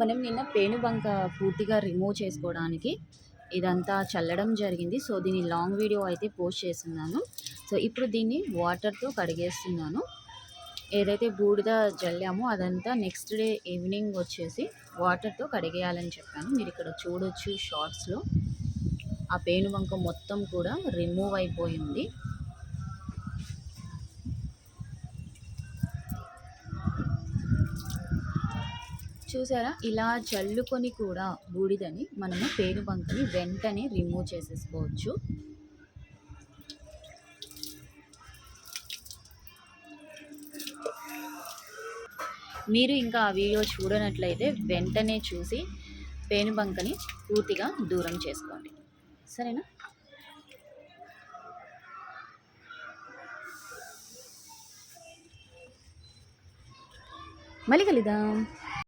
మనం నిన్న పేనుబంక పూర్తిగా రిమూవ్ చేసుకోవడానికి ఇదంతా చల్లడం జరిగింది. సో దీని లాంగ్ వీడియో అయితే పోస్ట్ చేస్తున్నాను. సో ఇప్పుడు దీన్ని వాటర్తో కడిగేస్తున్నాను. ఏదైతే బూడిద జల్లామో అదంతా నెక్స్ట్ డే ఈవినింగ్ వచ్చేసి వాటర్తో కడిగేయాలని చెప్పాను. మీరు ఇక్కడ చూడొచ్చు షార్ట్స్లో ఆ పేనుబంక మొత్తం కూడా రిమూవ్ అయిపోయింది. చూసారా? ఇలా చల్లుకొని కూడా బూడిదని మనము పేనుబంకని వెంటనే రిమూవ్ చేసేసుకోవచ్చు. మీరు ఇంకా ఆ వీడియో చూడనట్లయితే వెంటనే చూసి పేనుబంకని పూర్తిగా దూరం చేసుకోండి. సరేనా? మళ్ళీ కలుద్దాం.